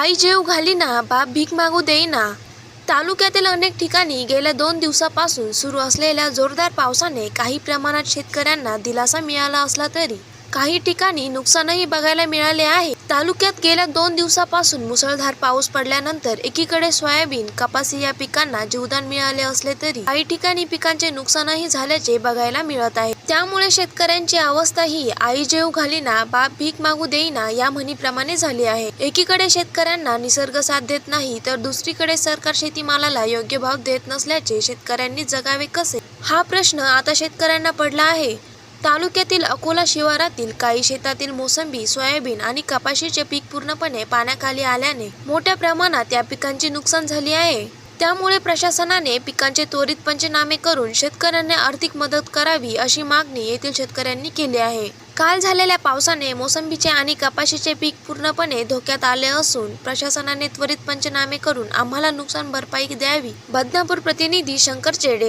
आई जेव घालीना बाप भीक मागू देईना तालुक्यातील अनेक ठिकाणी गेल्या दोन दिवसापासून सुरू असलेल्या जोरदार पावसाने काही प्रमाणात शेतकऱ्यांना दिलासा मिळाला असला तरी काही ठिकाणी नुकसानही बघायला मिळाले आहे. तालुक्यात गेल्या दोन दिवसापासून मुसळधार पाऊस पडल्यानंतर एकीकडे सोयाबीन कपासी या पिकांना जीवदान मिळाले असले तरी काही ठिकाणी पिकांचे नुकसानही झाल्याचे बघायला मिळत आहे. त्यामुळे शेतकऱ्यांची अवस्था ही आई जेव घालीना बाप भीक मागू देईना या म्हणीप्रमाणे झाली आहे. एकीकडे शेतकऱ्यांना निसर्ग साथ देत नाही तर दुसरीकडे सरकार शेतीमालाला योग्य भाव देत नसल्याचे शेतकऱ्यांनी जगावे कसे? हा प्रश्न आता शेतकऱ्यांना पडला आहे. तालुक्यातील अकोला शिवारातील काही शेतातील मोसंबी सोयाबीन आणि कपाशीचे पीक पूर्णपणे पाण्याखाली आल्याने मोठ्या प्रमाणात या पिकांचे नुकसान झाली आहे. त्यामुळे प्रशासनाने पिकांचे त्वरित पंचनामे करून शेतकऱ्यांना आर्थिक मदत करावी अशी मागणी येथील शेतकऱ्यांनी केली आहे. काल झालेल्या पावसाने मोसंबीचे आणि कपाशीचे पीक पूर्णपणे धोक्यात आले असून प्रशासनाने त्वरित पंचनामे करून आम्हाला नुकसान भरपाई द्यावी. बदनापूर प्रतिनिधी शंकर चेडे